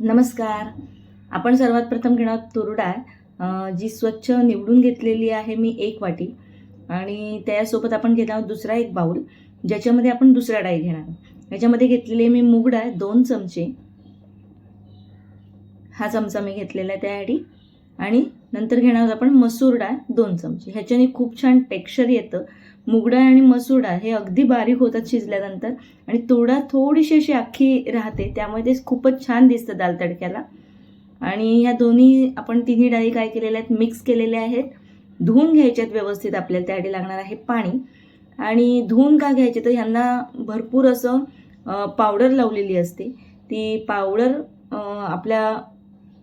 नमस्कार. आपण सर्वात प्रथम घेणार तुरडाळ जी स्वच्छ निवडून घेतलेली आहे मी एक वाटी आणि त्यासोबत आपण घेणार आहोत दुसरा एक बाऊल ज्याच्यामध्ये आपण दुसरा डाळी घेणार याच्यामध्ये घेतलेली आहे मी मूग डाळ दोन चमचे. हा चमचा मी घेतलेला आहे त्यासाठी आणि नंतर घेणार आहोत आपण मसूर डाळ दोन चमचे. ह्याच्याने खूप छान टेक्स्चर येतं. मूग डाळ आणि मसूर डाळ हे अगदी बारीक होतात शिजल्यानंतर आणि तोडा थोडीशी अशी अख्खी राहते. त्यामुळे ते खूपच छान दिसतं दाल तडक्याला. आणि ह्या दोन्ही आपण तिन्ही डाळी काय केलेल्या आहेत? मिक्स केलेल्या आहेत. धुवून घ्यायच्यात व्यवस्थित आपल्याला. त्यासाठी लागणार आहे पाणी. आणि धुवून का घ्यायचे? तर ह्यांना भरपूर असं पावडर लावलेली असते. ती पावडर आपल्या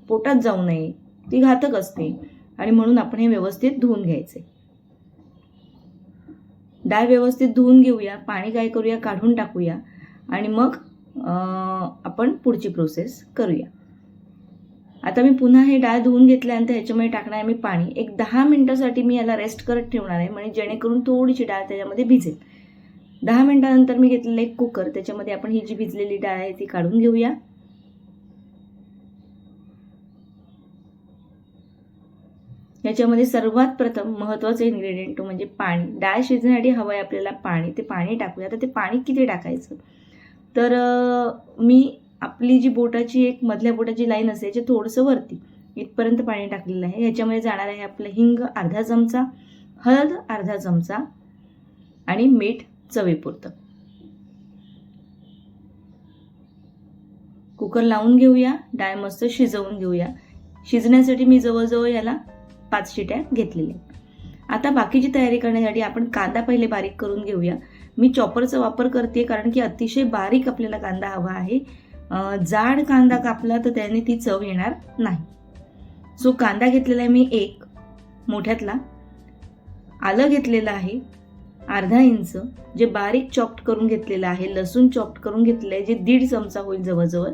पोटात जाऊ नये. ती घातक असते. आणि म्हणून आपण हे व्यवस्थित धुवून घ्यायचे. डाळ व्यवस्थित धुवून घेऊया पाणी काय करूया काढून टाकूया आणि मग आपण पुढची प्रोसेस करूया. आता मी पुन्हा हे डाळ धुवून घेतल्यानंतर ह्याच्यामध्ये टाकणार आहे मी पाणी. एक दहा मिनटासाठी मी याला रेस्ट करत ठेवणार आहे म्हणजे जेणेकरून थोडीशी डाळ त्याच्यामध्ये भिजेल. दहा मिनटानंतर मी घेतलेला एक कुकर त्याच्यामध्ये आपण ही जी भिजलेली डाळ आहे ती काढून घेऊया. याच्यामध्ये सर्वात प्रथम महत्त्वाचं इन्ग्रेडियंट म्हणजे पाणी. डाळ शिजण्यासाठी हवं आहे आपल्याला पाणी. ते पाणी टाकूया. तर ते पाणी किती टाकायचं? तर मी आपली जी बोटाची एक मधल्या बोटाची लाईन असते याच्या थोडंसं वरती इथपर्यंत पाणी टाकलेलं आहे. याच्यामध्ये जाणार आहे आपलं हिंग अर्धा चमचा हळद अर्धा चमचा आणि मीठ चवीपुरतं. कुकर लावून घेऊया. डाळ मस्त शिजवून घेऊया. शिजण्यासाठी मी जवळजवळ याला पाच शिट्या घेतलेल्या आहेत. आता बाकीची तयारी करण्यासाठी आपण कांदा पहिले बारीक करून घेऊया. मी चॉपरचा वापर करते कारण की अतिशय बारीक आपल्याला कांदा हवा आहे. जाड कांदा कापला तर त्याने ती चव येणार नाही. सो कांदा घेतलेला आहे मी एक मोठ्यातला. आलं घेतलेलं आहे अर्धा इंच जे बारीक चॉप्ट करून घेतलेलं आहे लसूण चॉप्ट करून घेतलेलं आहे जे दीड चमचा होईल जवळजवळ.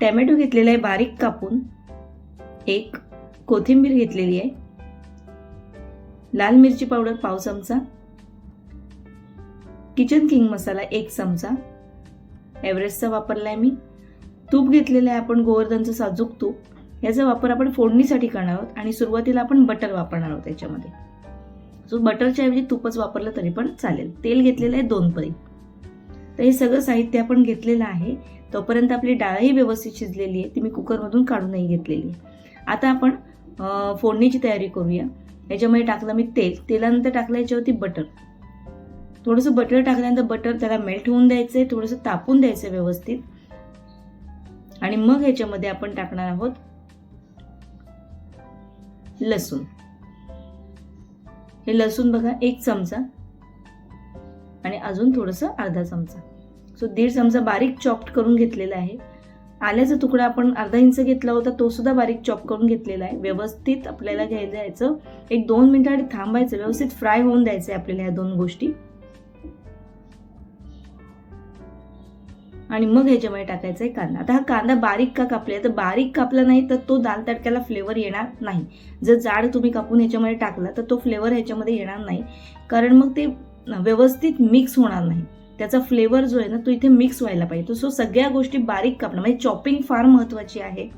टॅमॅटो घेतलेला आहे बारीक कापून. एक कोथिंबीर घेतलेली आहे. लाल मिरची पावडर पाव चमचा. किचन किंग मसाला एक चमचा. एव्हरेस्टचा वापरला आहे मी. तूप घेतलेलं आहे आपण गोवर्धनचं साजूक तूप. याचा वापर आपण फोडणीसाठी करणार आहोत आणि सुरुवातीला आपण बटर वापरणार आहोत त्याच्यामध्ये सो बटरच्या ऐवजी तूपच वापरलं तरी पण चालेल. तेल घेतलेलं आहे दोन परी तर हे सगळं साहित्य आपण घेतलेलं आहे. तोपर्यंत आपली डाळही व्यवस्थित शिजलेली आहे. ती मी कुकरमधून काढूनही घेतलेली आहे. आता आपण फोडणीची तयारी करूया. याच्यामध्ये टाकलं मी तेल. तेलानंतर टाकलं याच्यावरती बटर थोडंसं बटर टाकल्यानंतर बटर त्याला मेल्ट होऊन द्यायचं आहे थोडंसं तापून द्यायचं आहे व्यवस्थित. आणि मग याच्यामध्ये आपण टाकणार आहोत लसूण. हे लसूण बघा एक चमचा. आणि अजून थोडंसं अर्धा चमचा. सो दीड चमचा बारीक चॉप्ट करून घेतलेला आहे. आल्याचा तुकडा आपण अर्धा इंच घेतला होता तो सुद्धा बारीक चॉप करून घेतलेला आहे. व्यवस्थित आपल्याला घ्यायला जायचं. एक दोन मिनिटासाठी थांबायचं. व्यवस्थित फ्राय होऊन द्यायचं आहे आपल्याला ह्या दोन गोष्टी. आणि मग ह्याच्यामध्ये टाकायचा आहे कांदा. आता हा कांदा बारीक का कापला तर बारीक कापला नाही तर तो दाल तडक्याला फ्लेवर येणार नाही. जर जाड तुम्ही कापून ह्याच्यामध्ये टाकला तर तो फ्लेवर ह्याच्यामध्ये येणार नाही. कारण मग ते व्यवस्थित मिक्स होणार नाही. त्याचा फ्लेवर जो आहे ना तो इथे मिक्स व्हायला पाहिजे. सो सगळ्या गोष्टी बारीक कापणं. म्हणजे चॉपिंग फार महत्वाची आहे.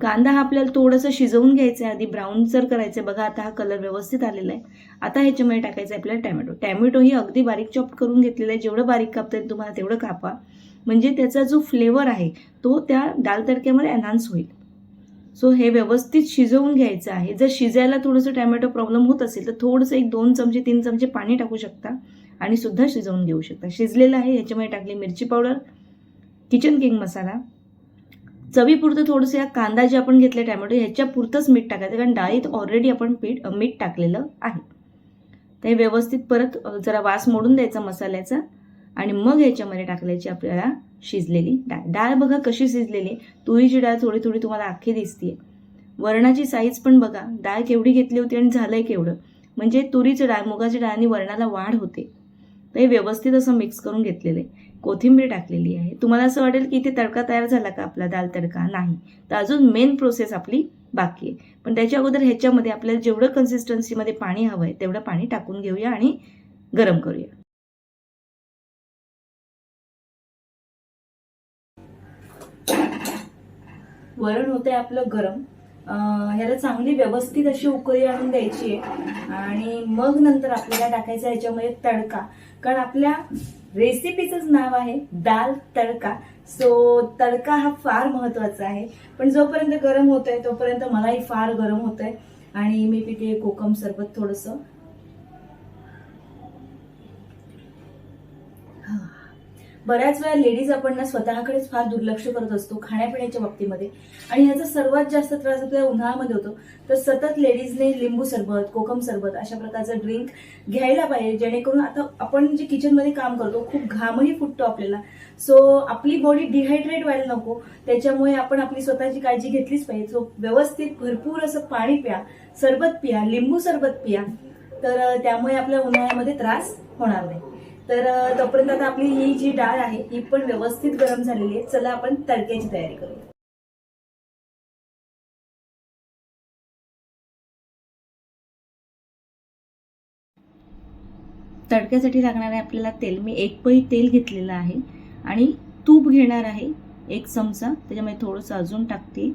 कांदा हा आपल्याला थोडंसं शिजवून घ्यायचा आहे आधी. ब्राऊन जर करायचं बघा आता हा कलर व्यवस्थित आलेला आहे. आता ह्याच्यामध्ये टाकायचं आहे आपल्याला टॅमॅटो टॅमॅटो ही अगदी बारीक चॉप करून घेतलेला आहे. जेवढं बारीक कापता येईल तुम्हाला तेवढं कापा. म्हणजे त्याचा जो फ्लेवर आहे तो त्या दाल तडक्यामध्ये एनहान्स होईल. सो हे व्यवस्थित शिजवून घ्यायचं आहे. जर शिजायला थोडंसं टॅमॅटो प्रॉब्लेम होत असेल तर थोडंसं एक दोन चमचे तीन चमचे पाणी टाकू शकता. आणि सुद्धा शिजवून घेऊ शकता. शिजलेलं आहे याच्यामध्ये टाकली मिरची पावडर किचन किंग मसाला चवीपुरतं थोडंसं या कांदा जे आपण घेतले टॅमॅटो ह्याच्यापुरतंच मीठ टाकायचं कारण डाळीत ऑलरेडी आपण पीठ मीठ टाकलेलं आहे. ते व्यवस्थित परत जरा वास मोडून द्यायचा मसाल्याचा आणि मग ह्याच्यामध्ये टाकल्याची आपल्याला शिजलेली डाळ. डाळ बघा कशी शिजलेली आहे. तुरीची डाळ थोडी थोडी तुम्हाला आखी दिसते वरणाची साईज पण बघा. डाळ केवढी घेतली होती आणि झालं आहे केवढं. म्हणजे तुरीची डाळ मुगाची डाळ आणि वरणाला वाढ होते. तर हे व्यवस्थित असं मिक्स करून घेतलेलं आहे. कोथिंबीर टाकलेली आहे. तुम्हाला असं वाटेल की इथे तडका तयार झाला का आपला? दाल तडका नाही. तर अजून मेन प्रोसेस आपली बाकी आहे. पण त्याच्या अगोदर ह्याच्यामध्ये आपल्याला जेवढं कन्सिस्टन्सीमध्ये पाणी हवं आहे तेवढं पाणी टाकून घेऊया आणि गरम करूया. वरण होतंय आपलं गरम. ह्याला चांगली व्यवस्थित अशी उकळी आणून द्यायची आहे. आणि मग नंतर आपल्याला टाकायचं ह्याच्यामध्ये तडका. कारण आपल्या रेसिपीचंच नाव आहे दाल तडका. सो तडका हा फार महत्त्वाचा आहे. पण जोपर्यंत गरम होत आहे तोपर्यंत मलाही फार गरम होत आहे आणि मी पिते कोकम सरबत थोडंसं. बऱ्याच वेळा लेडीज आपण ना स्वतःकडेच फार दुर्लक्ष करत असतो खाण्यापिण्याच्या बाबतीमध्ये. आणि याचा सर्वात जास्त त्रास आपल्याला उन्हाळ्यामध्ये होतो. तर सतत लेडीजने लिंबू सरबत कोकम सरबत अशा प्रकारचं ड्रिंक घ्यायला पाहिजे जेणेकरून आता आपण जे किचनमध्ये काम करतो खूप घामही फुटतो आपल्याला. सो आपली बॉडी डिहायड्रेट व्हायला नको. त्याच्यामुळे आपण आपली स्वतःची काळजी घेतलीच पाहिजे. सो व्यवस्थित भरपूर असं पाणी प्या सरबत पिया लिंबू सरबत पिया. तर त्यामुळे आपल्या उन्हाळ्यामध्ये त्रास होणार नाही. तर तोपर्यंत आता आपली ही जी डाळ आहे ही पण व्यवस्थित गरम झालेली आहे. चला आपण तडक्याची तयारी करूया. तडक्यासाठी लागणार आहे आपल्याला तेल मी एक पळी तेल घेतलेलं आहे आणि तूप घेणार आहे एक चमचा. त्याच्यामध्ये थोडंसं अजून टाकते.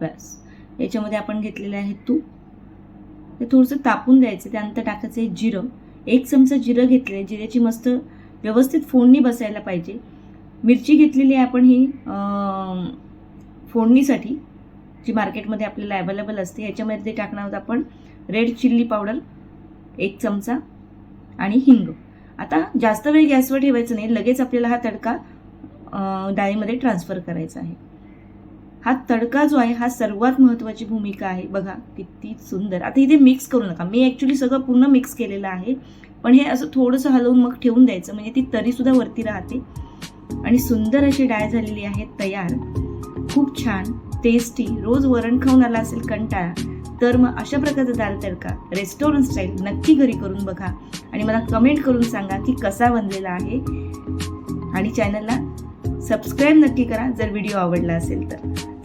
बस. याच्यामध्ये आपण घेतलेले आहे तूप. ते थोडंसं तापून द्यायचं त्यानंतर टाकायचं आहे जिरं. एक चमचा जिरं घेतलेलं आहे जिऱ्याची मस्त व्यवस्थित फोडणी बसायला पाहिजे. मिरची घेतलेली आहे आपण ही फोडणीसाठी जी मार्केटमध्ये आपल्याला अवेलेबल असते. ह्याच्यामध्ये ते टाकणार आहोत आपण रेड चिल्ली पावडर एक चमचा आणि हिंग. आता जास्त वेळ गॅसवर ठेवायचं नाही लगेच आपल्याला हा तडका डाळीमध्ये ट्रान्सफर करायचा आहे. हा तडका जो आहे हा सर्वात महत्त्वाची भूमिका आहे. बघा किती सुंदर. आता इथे मिक्स करू नका. मी ॲक्च्युली सगळं पूर्ण मिक्स केलेलं आहे. पण हे असं थोडंसं हलवून मग ठेवून द्यायचं. म्हणजे ती तरीसुद्धा वरती राहते. आणि सुंदर अशी डाळ झालेली आहे तयार. खूप छान टेस्टी रोज वरण खाऊन आला असेल कंटाळा तर मग अशा प्रकारचा दाल तडका रेस्टॉरंट स्टाईल नक्की घरी करून बघा. आणि मला कमेंट करून सांगा की कसा बनलेला आहे. आणि चॅनलला सबस्क्राईब नक्की करा जर व्हिडिओ आवडला असेल तर.